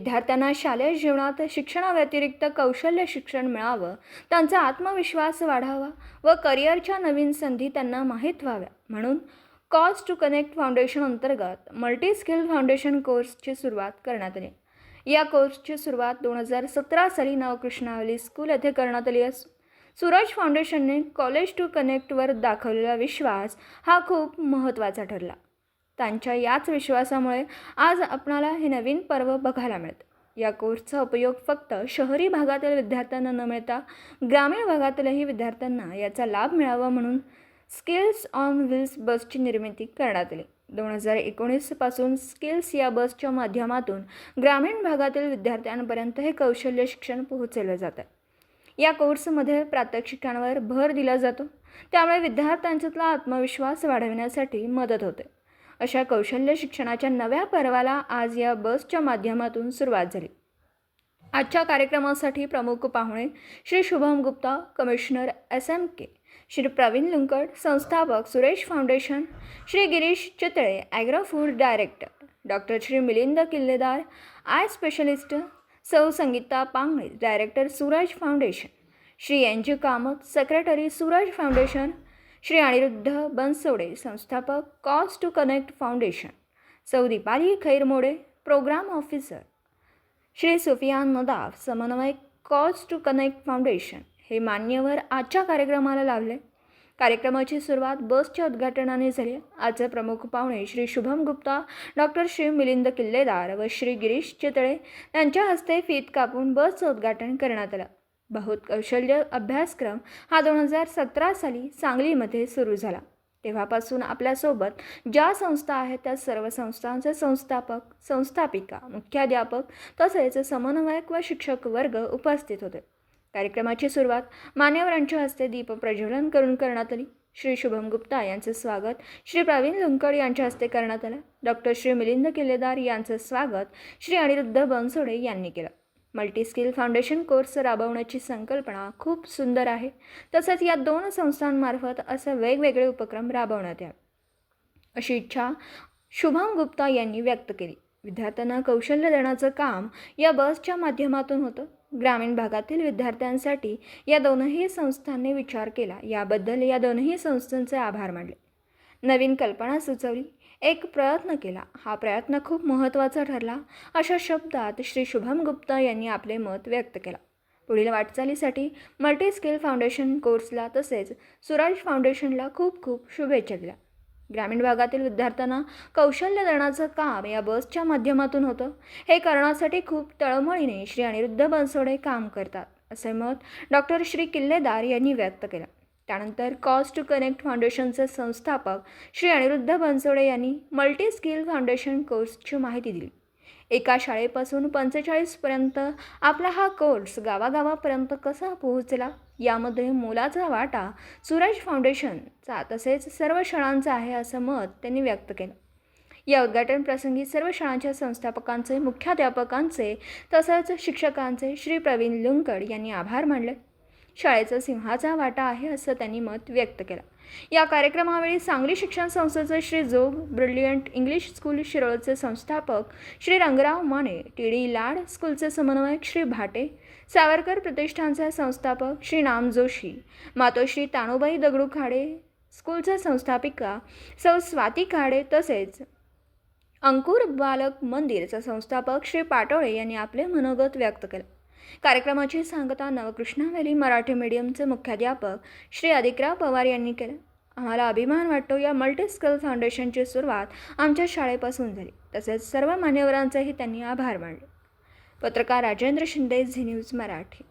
विद्यार्थ्यांना शालेय जीवनात शिक्षणाव्यतिरिक्त कौशल्य शिक्षण मिळावं त्यांचा आत्मविश्वास वाढावा व करिअरच्या नवीन संधी त्यांना माहीत व्हाव्या. म्हणून कॉज टू कनेक्ट फाउंडेशन अंतर्गत मल्टी स्किल फाउंडेशन कोर्सची सुरुवात करण्यात आली. या कोर्सची सुरुवात दोन हजार सतरा साली नवकृष्णावली स्कूल येथे करण्यात आली असून सूरज फाउंडेशनने कॉलेज टू कनेक्टवर दाखवलेला विश्वास हा खूप महत्त्वाचा ठरला. त्यांच्या याच विश्वासामुळे आज आपणाला हे नवीन पर्व बघायला मिळतं. या कोर्सचा उपयोग फक्त शहरी भागातील विद्यार्थ्यांना न मिळता ग्रामीण भागातीलही विद्यार्थ्यांना याचा लाभ मिळावा म्हणून स्किल्स ऑन व्हील्स बसची निर्मिती करण्यात आली. दोन हजार एकोणीसपासून स्किल्स या बसच्या माध्यमातून ग्रामीण भागातील विद्यार्थ्यांपर्यंत हे कौशल्य शिक्षण पोहोचवलं जातं. या कोर्समध्ये प्रात्यक्षिकांवर भर दिला जातो. त्यामुळे विद्यार्थ्यांच्यातला आत्मविश्वास वाढविण्यासाठी मदत होते. अशा कौशल्य शिक्षणाच्या नव्या पर्वाला आज या बसच्या माध्यमातून सुरुवात झाली. आजच्या कार्यक्रमासाठी प्रमुख पाहुणे Shri Shubham Gupta commissioner S M K Shri Praveen Lunkad संस्थापक Suresh foundation Shri Girish Chitale agro food director doctor Shri Milind Killedar eye specialist सौ Sangeeta Pangale director Suraj foundation Shri N G Kamat secretary Suraj foundation Shri Aniruddha Bansode संस्थापक cause to connect foundation सौ Deepali Khairmode programme officer. Shri Sufiyan Nadaf समन्वयक cause to connect foundation हे मान्यवर आजच्या कार्यक्रमाला लाभले कार्यक्रमाची सुरुवात बसच्या उद्घाटनाने झाली. आजचे प्रमुख पाहुणे श्री शुभम गुप्ता डॉक्टर श्री मिलिंद किल्लेदार व श्री गिरीश चितळे यांच्या हस्ते फीत कापून बसचं उद्घाटन करण्यात आलं. बहुत कौशल्य अभ्यासक्रम हा दोन हजार सतरा साली सांगलीमध्ये सुरू झाला. तेव्हापासून आपल्यासोबत ज्या संस्था आहेत त्या सर्व संस्थांचे संस्थापक संस्थापिका मुख्याध्यापक तसेच समन्वयक व शिक्षक वर्ग उपस्थित होते. कार्यक्रमाची सुरुवात मान्यवरांच्या हस्ते दीप प्रज्वलन करून करण्यात आली. श्री शुभम गुप्ता यांचं स्वागत श्री प्रवीण लुंकड यांच्या हस्ते करण्यात आलं. डॉक्टर श्री मिलिंद किल्लेदार यांचं स्वागत श्री अनिरुद्ध बनसोडे यांनी केलं. मल्टीस्किल फाउंडेशन कोर्स राबवण्याची संकल्पना खूप सुंदर आहे. तसंच या दोन संस्थांमार्फत असं वेगवेगळे उपक्रम राबवण्यात यावे. अशी इच्छा शुभम गुप्ता यांनी व्यक्त केली. विद्यार्थ्यांना कौशल्य देण्याचं काम या बसच्या माध्यमातून होतं. ग्रामीण भागातील विद्यार्थ्यांसाठी या दोनही संस्थांनी विचार केला. याबद्दल या दोनही संस्थांचे आभार मानले. नवीन कल्पना सुचवली. एक प्रयत्न केला. हा प्रयत्न खूप महत्त्वाचा ठरला. अशा शब्दात श्री शुभम गुप्ता यांनी आपले मत व्यक्त केला. पुढील वाटचालीसाठी मल्टी स्किल फाउंडेशन कोर्सला तसेच सुराज फाउंडेशनला खूप खूप शुभेच्छा दिल्या. ग्रामीण भागातील विद्यार्थ्यांना कौशल्य देण्याचं काम या बसच्या माध्यमातून होतं. हे करण्यासाठी खूप तळमळीने श्री अनिरुद्ध बनसोडे काम करतात असे मत डॉक्टर श्री किल्लेदार यांनी व्यक्त केलं. त्यानंतर कॉस्ट टू कनेक्ट फाउंडेशनचे संस्थापक श्री अनिरुद्ध बनसोडे यांनी मल्टी स्किल फाउंडेशन कोर्सची माहिती दिली. एका शाळेपासून पंचेचाळीसपर्यंत आपला हा कोर्स गावागावापर्यंत कसा पोहोचला यामध्ये मोलाचा वाटा सूरज फाउंडेशनचा तसेच सर्व शाळांचा आहे असं मत त्यांनी व्यक्त केलं. या उद्घाटन प्रसंगी सर्व शाळांच्या संस्थापकांचे मुख्याध्यापकांचे तसंच शिक्षकांचे श्री प्रवीण लुंकड यांनी आभार मानले. शाळेचा सिंहाचा वाटा आहे असं त्यांनी मत व्यक्त केलं. या कार्यक्रमावेळी सांगली शिक्षण संस्थेचे Shri Jog brilliant English school शिरोळचे संस्थापक श्री रंगराव माने टी डी लाड स्कूलचे समन्वयक श्री भाटे सावरकर प्रतिष्ठानचे संस्थापक श्री नाम जोशी मातोश्री ताणूबाई दगडू खाडे स्कूलच्या संस्थापिका सौ स्वाती खाडे तसेच अंकुर बालक मंदिरचा संस्थापक श्री पाटोळे यांनी आपले मनोगत व्यक्त केलं. कार्यक्रमाची सांगता नवकृष्णा व्हॅली मराठी मीडियमचे मुख्याध्यापक श्री अधिकराव पवार यांनी केलं. आम्हाला अभिमान वाटतो या मल्टी स्किल फाउंडेशनची सुरुवात आमच्या शाळेपासून झाली. तसेच सर्व मान्यवरांचेही त्यांनी आभार मानले. पत्रकार राजेंद्र शिंदे झी न्यूज मराठी.